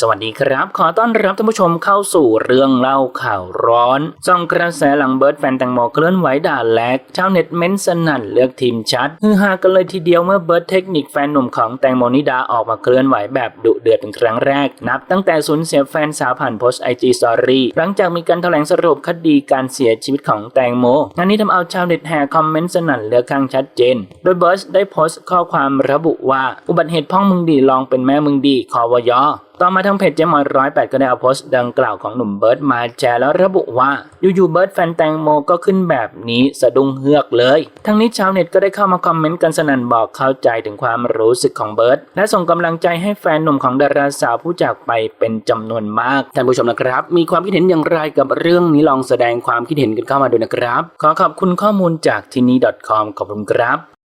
สวัสดีครับ ขอต้อนรับท่านผู้ชมเข้าสู่เรื่องเล่าข่าวร้อนจ้องกระแสหลังเบิร์ดแฟนแตงโมเคลื่อนไหวด่าแลกชาวเน็ตเม้นสนั่นเลือกทีมชัดฮือฮากันเลยทีเดียวเมื่อเบิร์ดเทคนิคแฟนหนุ่มของแตงโมนิดาออกมาเคลื่อนไหวแบบดุเดือดเป็นครั้งแรก นับตั้งแต่สูญเสียแฟนสาวผ่านโพสไอจีสอรี่หลังจากมีการแถลงสรุปคดีการเสียชีวิตของแตงโมงานนี้ทำเอาชาวเน็ตแห่คอมเมนต์สนั่นเลือกข้างชัดเจน โดยเบิร์ดได้โพสต์ข้อความระบุว่าอุบัติเหตุพ่องมึงดีลองเป็นแม่มึงดีคอวยอ ต่อมาทางเพจเจมอยร้อยแปดก็ได้เอาโพสต์ดังกล่าวของหนุ่มเบิร์ดมาแชร์แล้วระบุว่าอยู่ๆเบิร์ดแฟนแตงโมก็ขึ้นแบบนี้สะดุ้งเฮือกเลย ทั้งนี้ชาวเน็ตก็ได้เข้ามาคอมเมนต์กันสนั่นบอกเข้าใจถึงความรู้สึกของเบิร์ดและส่งกำลังใจให้แฟนหนุ่มของดาราสาวผู้จากไปเป็นจำนวนมากท่านผู้ชมนะครับ มีความคิดเห็นอย่างไรกับเรื่องนี้ลองแสดงความคิดเห็นกันเข้ามาดูนะครับ ขอขอบคุณข้อมูลจากที่นี่ .com ขอบคุณครับ